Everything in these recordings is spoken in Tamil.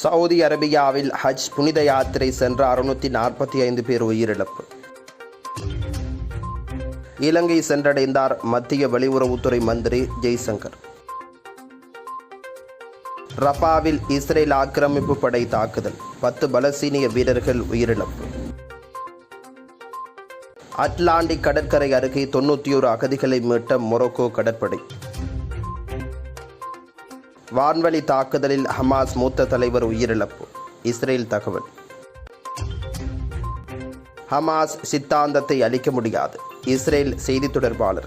சவுதி அரேபியாவில் ஹஜ் புனித யாத்திரை சென்ற அறுநூற்றி நாற்பத்தி ஐந்து பேர் உயிரிழப்பு. இலங்கை சென்றடைந்தார் மத்திய வெளியுறவுத்துறை மந்திரி ஜெய்சங்கர். ரஃபாவில் இஸ்ரேல் ஆக்கிரமிப்பு படை தாக்குதல். பத்து பலசீனிய வீரர்கள் உயிரிழப்பு. அட்லாண்டிக் கடற்கரை அருகே தொண்ணூற்றி ஒரு அகதிகளை மீட்ட மொரோக்கோ கடற்படை. வான்வழி தாக்குதலில் ஹமாஸ் மூத்த தலைவர் உயிரிழப்பு. இஸ்ரேல் தகவல். ஹமாஸ் சித்தாந்தத்தை அளிக்க முடியாது. இஸ்ரேல் செய்தி தொடர்பாளர்.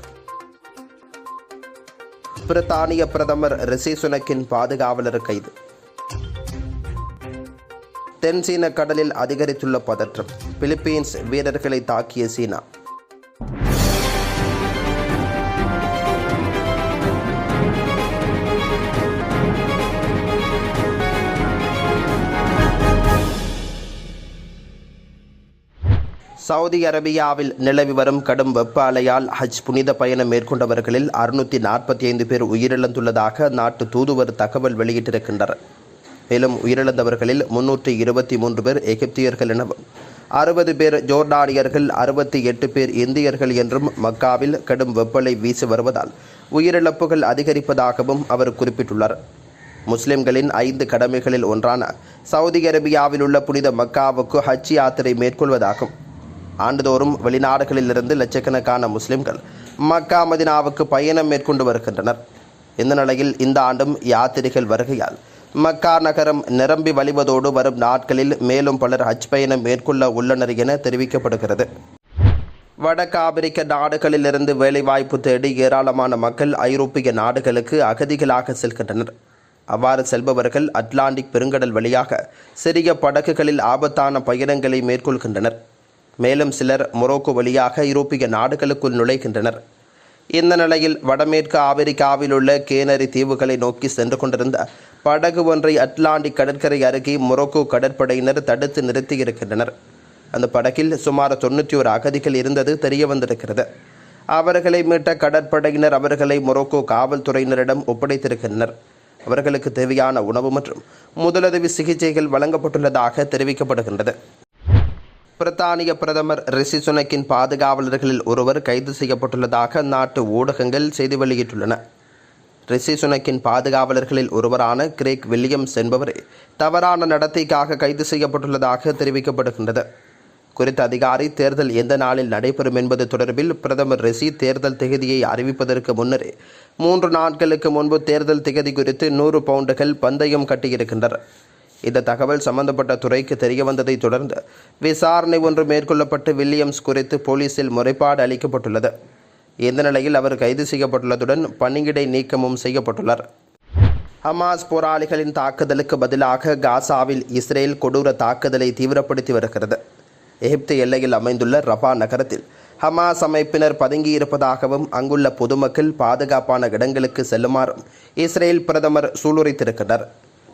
பிரித்தானிய பிரதமர் ரிஷி சுனக்கின் பாதுகாவலர் கைது. தென் சீன கடலில் அதிகரித்துள்ள பதற்றம். பிலிப்பீன்ஸ் வீரர்களை தாக்கிய சீனா. சவுதி அரேபியாவில் நிலவி வரும் கடும் வெப்ப அலையால் ஹஜ் புனித பயணம் மேற்கொண்டவர்களில் அறுநூத்தி நாற்பத்தி ஐந்து பேர் உயிரிழந்துள்ளதாக நாட்டு தூதுவர் தகவல் வெளியிட்டிருக்கின்றனர். மேலும் உயிரிழந்தவர்களில் முன்னூற்றி இருபத்தி மூன்று பேர் எகிப்தியர்கள் எனவும் அறுபது பேர் ஜோர்டானியர்கள் அறுபத்தி எட்டு பேர் இந்தியர்கள் என்றும் மக்காவில் கடும் வெப்பலை வீசி வருவதால் உயிரிழப்புகள் அதிகரிப்பதாகவும் அவர் குறிப்பிட்டுள்ளார். முஸ்லிம்களின் ஐந்து கடமைகளில் ஒன்றான சவுதி அரேபியாவில் உள்ள புனித மக்காவுக்கு ஹஜ் யாத்திரை மேற்கொள்வதாகும். ஆண்டுதோறும் வெளிநாடுகளிலிருந்து லட்சக்கணக்கான முஸ்லிம்கள் மக்கா மதினாவுக்கு பயணம் மேற்கொண்டு வருகின்றனர். இந்த நிலையில் இந்த ஆண்டும் யாத்திரைகள் வருகையால் மக்கா நகரம் நிரம்பி வழிவதோடு வரும் நாட்களில் மேலும் பலர் ஹஜ் பயணம் மேற்கொள்ள உள்ளனர் என தெரிவிக்கப்படுகிறது. வடக்கு ஆப்பிரிக்க நாடுகளிலிருந்து வேலைவாய்ப்பு தேடி ஏராளமான மக்கள் ஐரோப்பிய நாடுகளுக்கு அகதிகளாக செல்கின்றனர். அவ்வாறு செல்பவர்கள் அட்லாண்டிக் பெருங்கடல் வழியாக சிறிய படகுகளில் ஆபத்தான பயணங்களை மேற்கொள்கின்றனர். மேலும் சிலர் மொரோக்கோ வழியாக ஐரோப்பிய நாடுகளுக்குள் நுழைகின்றனர். இந்த நிலையில் வடமேற்கு ஆப்பிரிக்காவில் உள்ள கேனரி தீவுகளை நோக்கி சென்று கொண்டிருந்த படகு ஒன்றை அட்லாண்டிக் கடற்கரை அருகே மொரோக்கோ கடற்படையினர் தடுத்து நிறுத்தியிருக்கின்றனர். அந்த படகில் சுமார் தொண்ணூற்றி ஒரு அகதிகள் இருந்தது தெரிய வந்திருக்கிறது அவர்களை மீட்ட கடற்படையினர் அவர்களை மொரோக்கோ காவல்துறையினரிடம் ஒப்படைத்திருக்கின்றனர். அவர்களுக்கு தேவையான உணவு மற்றும் முதலுதவி சிகிச்சைகள் வழங்கப்பட்டுள்ளதாக தெரிவிக்கப்படுகின்றது. பிரித்தானிய பிரதமர் ரிஷி சுனக்கின் பாதுகாவலர்களில் ஒருவர் கைது செய்யப்பட்டுள்ளதாக நாட்டு ஊடகங்கள் செய்தி வெளியிட்டுள்ளன. ரிஷி சுனக்கின் பாதுகாவலர்களில் ஒருவரான கிரேக் வில்லியம்ஸ் என்பவரே தவறான நடத்தைக்காக கைது செய்யப்பட்டுள்ளதாக தெரிவிக்கப்படுகின்றது. குறித்த அதிகாரி தேர்தல் எந்த நாளில் நடைபெறும் என்பது தொடர்பில் பிரதமர் ரிஷி தேர்தல் திகதியை அறிவிப்பதற்கு முன்னரே மூன்று நாட்களுக்கு முன்பு தேர்தல் திகதி குறித்து நூறு பவுண்டுகள் பந்தயம் கட்டியிருக்கின்றனர். இந்த தகவல் சம்பந்தப்பட்ட துறைக்கு தெரிய வந்ததை தொடர்ந்து விசாரணை ஒன்று மேற்கொள்ளப்பட்டு வில்லியம்ஸ் குறித்து போலீசில் முறைப்பாடு அளிக்கப்பட்டுள்ளது. இந்த நிலையில் அவர் கைது செய்யப்பட்டுள்ளதுடன் பணியிடை நீக்கமும் செய்யப்பட்டுள்ளார். ஹமாஸ் போராளிகளின் தாக்குதலுக்கு பதிலாக காசாவில் இஸ்ரேல் கொடூர தாக்குதலை தீவிரப்படுத்தி வருகிறது. எகிப்து எல்லையில் அமைந்துள்ள ரபா நகரத்தில் ஹமாஸ் அமைப்பினர் பதுங்கியிருப்பதாகவும் அங்குள்ள பொதுமக்கள் பாதுகாப்பான இடங்களுக்கு செல்லுமாறும் இஸ்ரேல் பிரதமர் சூளுரைத்திருக்கிறார்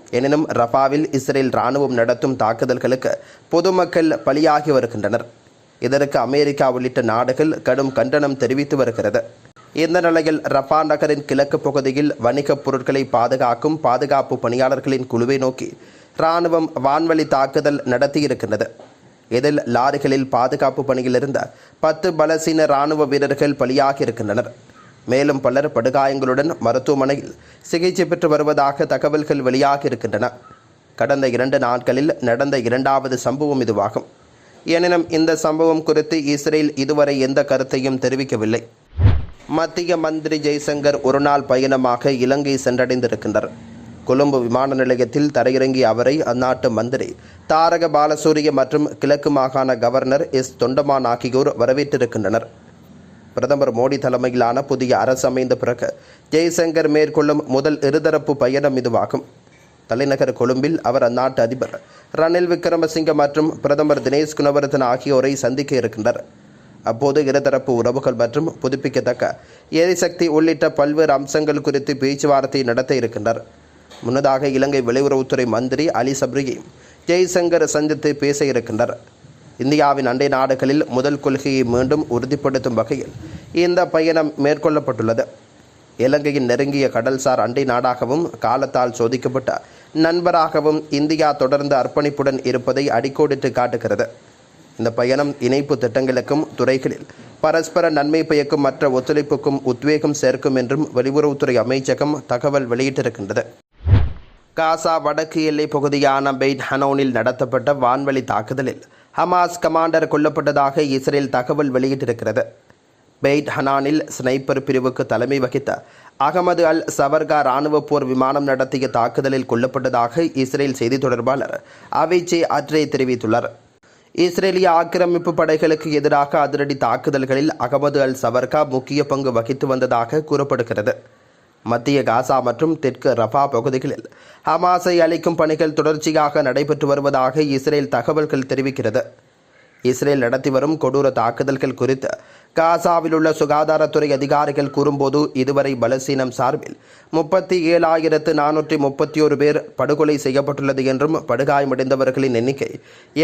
எனினும் ரஃபாவில் இஸ்ரேல் ராணுவம் நடத்தும் தாக்குதல்களுக்கு பொதுமக்கள் பலியாகி வருகின்றனர். இதற்கு அமெரிக்கா உள்ளிட்ட நாடுகள் கடும் கண்டனம் தெரிவித்து வருகிறது. இந்த நிலையில் ரஃபா நகரின் கிழக்கு பகுதியில் வணிகப் பொருட்களை பாதுகாக்கும் பாதுகாப்பு பணியாளர்களின் குழுவை நோக்கி இராணுவம் வான்வழி தாக்குதல் நடத்தியிருக்கின்றது. இதில் லாரிகளில் பாதுகாப்பு பணியில் இருந்த பத்து பலசீன இராணுவ வீரர்கள் பலியாகியிருக்கின்றனர். மேலும் பலர் படுகாயங்களுடன் மருத்துவமனையில் சிகிச்சை பெற்று வருவதாக தகவல்கள் வெளியாகி இருக்கின்றன. கடந்த இரண்டு நாட்களில் நடந்த இரண்டாவது சம்பவம் இதுவாகும். எனினும் இந்த சம்பவம் குறித்து இஸ்ரேல் இதுவரை எந்த கருத்தையும் தெரிவிக்கவில்லை. மத்திய மந்திரி ஜெய்சங்கர் ஒருநாள் பயணமாக இலங்கை சென்றடைந்திருக்கின்றார். கொழும்பு விமான நிலையத்தில் தரையிறங்கிய அவரை அந்நாட்டு மந்திரி தாரக பாலசூரிய மற்றும் கிழக்கு மாகாண கவர்னர் எஸ் தொண்டமான் ஆகியோர் வரவேற்றிருக்கின்றனர். பிரதமர் மோடி தலைமையிலான புதிய அரசு அமைந்த பிறகு ஜெய்சங்கர் மேற்கொள்ளும் முதல் இருதரப்பு பயணம் இதுவாகும். தலைநகர் கொழும்பில் அவர் அந்நாட்டு அதிபர் ரணில் விக்ரமசிங்க மற்றும் பிரதமர் தினேஷ் குணவர்தன் ஆகியோரை சந்திக்க இருக்கின்றனர். அப்போது இருதரப்பு உறவுகள் மற்றும் புதுப்பிக்கத்தக்க எரிசக்தி உள்ளிட்ட பல்வேறு அம்சங்கள் குறித்து பேச்சுவார்த்தை நடத்த இருக்கின்றனர். முன்னதாக இலங்கை வெளியுறவுத்துறை மந்திரி அலி சப்ரியை ஜெய்சங்கர் சந்தித்து பேச இருக்கின்றனர். இந்தியாவின் அண்டை நாடுகளில் முதல் கொள்கையை மீண்டும் உறுதிப்படுத்தும் வகையில் இந்த பயணம் மேற்கொள்ளப்பட்டுள்ளது. இலங்கையின் நெருங்கிய கடல்சார் அண்டை நாடாகவும் காலத்தால் சோதிக்கப்பட்ட நண்பராகவும் இந்தியா தொடர்ந்து அர்ப்பணிப்புடன் இருப்பதை அடிக்கோடிட்டு காட்டுகிறது. இந்த பயணம் இணைப்பு திட்டங்களுக்கும் துறைகளில் பரஸ்பர நன்மை பயக்கும் மற்ற ஒத்துழைப்புக்கும் உத்வேகம் சேர்க்கும் என்றும் வெளியுறவுத்துறை அமைச்சகம் தகவல் வெளியிட்டிருக்கின்றது. காசா வடக்கு எல்லை பகுதியான பெய்ட் ஹனோனில் நடத்தப்பட்ட வான்வழி தாக்குதலில் ஹமாஸ் கமாண்டர் கொல்லப்பட்டதாக இஸ்ரேல் தகவல் வெளியிட்டிருக்கிறது. பெய்ட் ஹனானில் ஸ்னைப்பர் பிரிவுக்கு தலைமை வகித்த அகமது அல் சவர்கா இராணுவ போர் விமானம் நடத்திய தாக்குதலில் கொல்லப்பட்டதாக இஸ்ரேல் செய்தி தொடர்பாளர் அவிச்சே அட்ரே தெரிவித்துள்ளார். இஸ்ரேலிய ஆக்கிரமிப்பு படைகளுக்கு எதிராக அதிரடி தாக்குதல்களில் அகமது அல் சவர்கா முக்கிய பங்கு வகித்து வந்ததாக கூறப்படுகிறது. மத்திய காசா மற்றும் தெற்கு ரஃபா பகுதிகளில் ஹமாஸை அளிக்கும் பணிகள் தொடர்ச்சியாக நடைபெற்று வருவதாக இஸ்ரேல் தகவல்கள் தெரிவிக்கிறது. இஸ்ரேல் நடத்தி வரும் கொடூர தாக்குதல்கள் குறித்து காசாவில் உள்ள சுகாதாரத்துறை அதிகாரிகள் கூறும்போது இதுவரை பலசீனம் சார்பில் முப்பத்தி ஏழாயிரத்து நானூற்றி முப்பத்தி ஒரு பேர் படுகொலை செய்யப்பட்டுள்ளது என்றும் படுகாயமடைந்தவர்களின் எண்ணிக்கை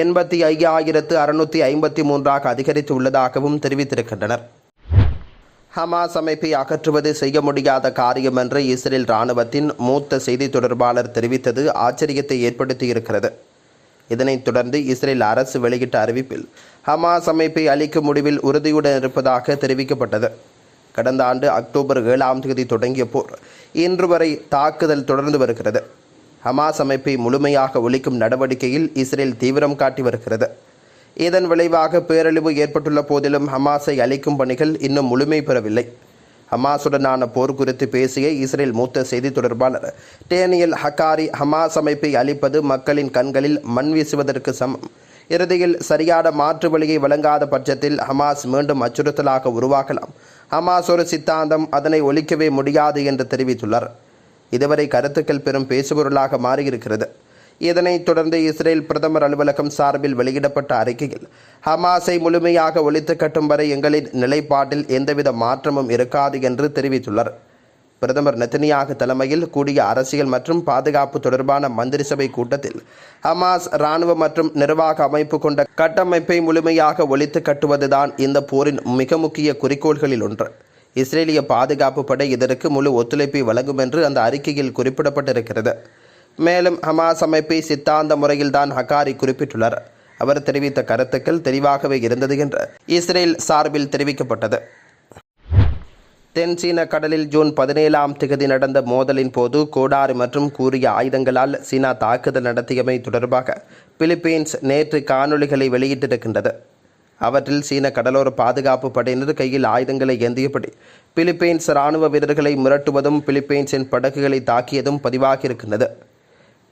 எண்பத்தி ஐயாயிரத்து அறுநூற்றி ஐம்பத்தி மூன்றாக அதிகரித்து உள்ளதாகவும் தெரிவித்திருக்கின்றனர். ஹமாஸ் அமைப்பை அகற்றுவது செய்ய முடியாத காரியம் என்று இஸ்ரேல் இராணுவத்தின் மூத்த செய்தி தொடர்பாளர் தெரிவித்தது ஆச்சரியத்தை ஏற்படுத்தியிருக்கிறது இதனைத் தொடர்ந்து இஸ்ரேல் அரசு வெளியிட்ட அறிவிப்பில் ஹமாஸ் அமைப்பை அளிக்கும் முடிவில் உறுதியுடன் இருப்பதாக தெரிவிக்கப்பட்டது. கடந்த ஆண்டு அக்டோபர் ஏழாம் தேதி தொடங்கிய போர் இன்று வரை தாக்குதல் தொடர்ந்து வருகிறது. ஹமாஸ் அமைப்பை முழுமையாக ஒழிக்கும் நடவடிக்கையில் இஸ்ரேல் தீவிரம் காட்டி வருகிறது. இதன் விளைவாக பேரழிவு ஏற்பட்டுள்ள போதிலும் ஹமாஸை அழிக்கும் பணிகள் இன்னும் முழுமை பெறவில்லை. ஹமாஸுடனான போர் குறித்து பேசிய இஸ்ரேல் மூத்த செய்தி தொடர்பாளர் டேனியல் ஹக்காரி ஹமாஸ் அமைப்பை அழிப்பது மக்களின் கண்களில் மண் வீசுவதற்கு சமம். இறுதியில் சரியான மாற்று வழியை வழங்காத பட்சத்தில் ஹமாஸ் மீண்டும் அச்சுறுத்தலாக உருவாகலாம். ஹமாஸ் ஒரு சித்தாந்தம் அதனை ஒழிக்கவே முடியாது என்று தெரிவித்துள்ளார். இதுவரை கருத்துக்கள் பெரும் பேசுபொருளாக மாறியிருக்கிறது. இதனைத் தொடர்ந்து இஸ்ரேல் பிரதமர் அலுவலகம் சார்பில் வெளியிடப்பட்ட அறிக்கையில் ஹமாஸை முழுமையாக ஒழித்து கட்டும் வரை எங்களின் நிலைப்பாட்டில் எந்தவித மாற்றமும் இருக்காது என்று தெரிவித்துள்ளார். பிரதமர் நெத்தனியாக தலைமையில் கூடிய அரசியல் மற்றும் பாதுகாப்பு தொடர்பான மந்திரி சபை கூட்டத்தில் ஹமாஸ் இராணுவ மற்றும் நிர்வாக அமைப்பு கொண்ட கட்டமைப்பை முழுமையாக ஒழித்து கட்டுவதுதான் இந்த போரின் மிக முக்கிய குறிக்கோள்களில் ஒன்று. இஸ்ரேலிய பாதுகாப்பு படை இதற்கு முழு ஒத்துழைப்பை வழங்கும் என்று அந்த அறிக்கையில் குறிப்பிடப்பட்டிருக்கிறது. மேலும் ஹமாஸ் அமைப்பை சித்தாந்த முறையில்தான் ஹக்காரி குறிப்பிட்டுள்ளார். அவர் தெரிவித்த கருத்துக்கள் தெளிவாகவே இருந்தது என்று இஸ்ரேல் சார்பில் தெரிவிக்கப்பட்டது. தென் சீன கடலில் ஜூன் பதினேழாம் திகதி நடந்த மோதலின் போது கோடாறு மற்றும் கூறிய ஆயுதங்களால் சீனா தாக்குதல் நடத்தியமை தொடர்பாக பிலிப்பீன்ஸ் நேற்று காணொளிகளை வெளியிட்டிருக்கின்றது. அவற்றில் சீன கடலோர பாதுகாப்பு படையினர் கையில் ஆயுதங்களை ஏந்தியபடி பிலிப்பீன்ஸ் இராணுவ வீரர்களை மிரட்டுவதும் பிலிப்பீன்ஸின் படகுகளை தாக்கியதும் பதிவாகியிருக்கின்றது.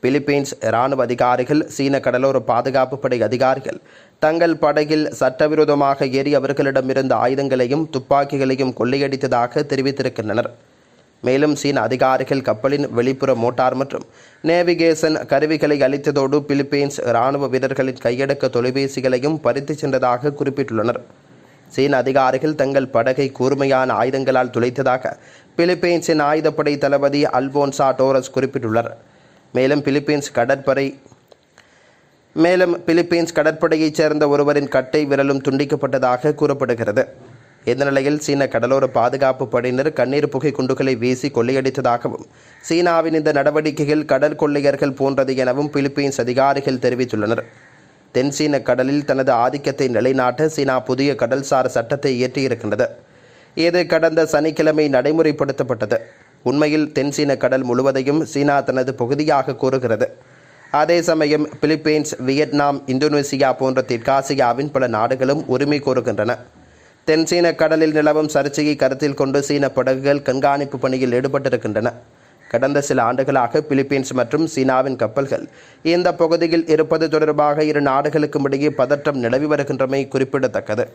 பிலிப்பீன்ஸ் இராணுவ அதிகாரிகள் சீன கடலோர பாதுகாப்பு படை அதிகாரிகள் தங்கள் படகில் சட்டவிரோதமாக ஏறி அவர்களிடமிருந்த ஆயுதங்களையும் துப்பாக்கிகளையும் கொள்ளையடித்ததாக தெரிவித்திருக்கின்றனர். மேலும் சீன அதிகாரிகள் கப்பலின் வெளிப்புற மோட்டார் மற்றும் நேவிகேஷன் கருவிகளை அளித்ததோடு பிலிப்பீன்ஸ் இராணுவ வீரர்களின் கையடக்க தொலைபேசிகளையும் பறித்து சென்றதாக குறிப்பிட்டுள்ளனர். சீன அதிகாரிகள் தங்கள் படகை கூர்மையான ஆயுதங்களால் துளைத்ததாக பிலிப்பீன்ஸின் ஆயுதப்படை தளபதி அல்போன்சா டோரஸ் குறிப்பிட்டுள்ளார். மேலும் பிலிப்பீன்ஸ் கடற்படை மேலும் பிலிப்பீன்ஸ் கடற்படையைச் சேர்ந்த ஒருவரின் கட்டை விரலும் துண்டிக்கப்பட்டதாக கூறப்படுகிறது. இந்த நிலையில் சீன கடலோர பாதுகாப்பு படையினர் கண்ணீர் புகை குண்டுகளை வீசி கொள்ளையடித்ததாகவும் சீனாவின் இந்த நடவடிக்கைகள் கடல் கொள்ளையர்கள் போன்றது எனவும் பிலிப்பீன்ஸ் அதிகாரிகள் தெரிவித்துள்ளனர். தென் சீன கடலில் தனது ஆதிக்கத்தை நிலைநாட்ட சீனா புதிய கடல்சார் சட்டத்தை இயற்றியிருக்கின்றது. இது கடந்த சனிக்கிழமை நடைமுறைப்படுத்தப்பட்டது. உண்மையில் தென் சீன கடல் முழுவதையும் சீனா தனது பகுதியாக கூறுகிறது. அதே சமயம் பிலிப்பீன்ஸ் வியட்நாம் இந்தோனேசியா போன்ற தெற்காசியாவின் பல நாடுகளும் உரிமை கோருகின்றன. தென்சீன கடலில் நிலவும் சர்ச்சையை கருத்தில் கொண்டு சீன படகுகள் கண்காணிப்பு பணியில் ஈடுபட்டிருக்கின்றன. கடந்த சில ஆண்டுகளாக பிலிப்பீன்ஸ் மற்றும் சீனாவின் கப்பல்கள் இந்த பகுதியில் இருப்பது தொடர்பாக இரு நாடுகளுக்கும் இடையே பதற்றம் நிலவி வருகின்றமை குறிப்பிடத்தக்கது.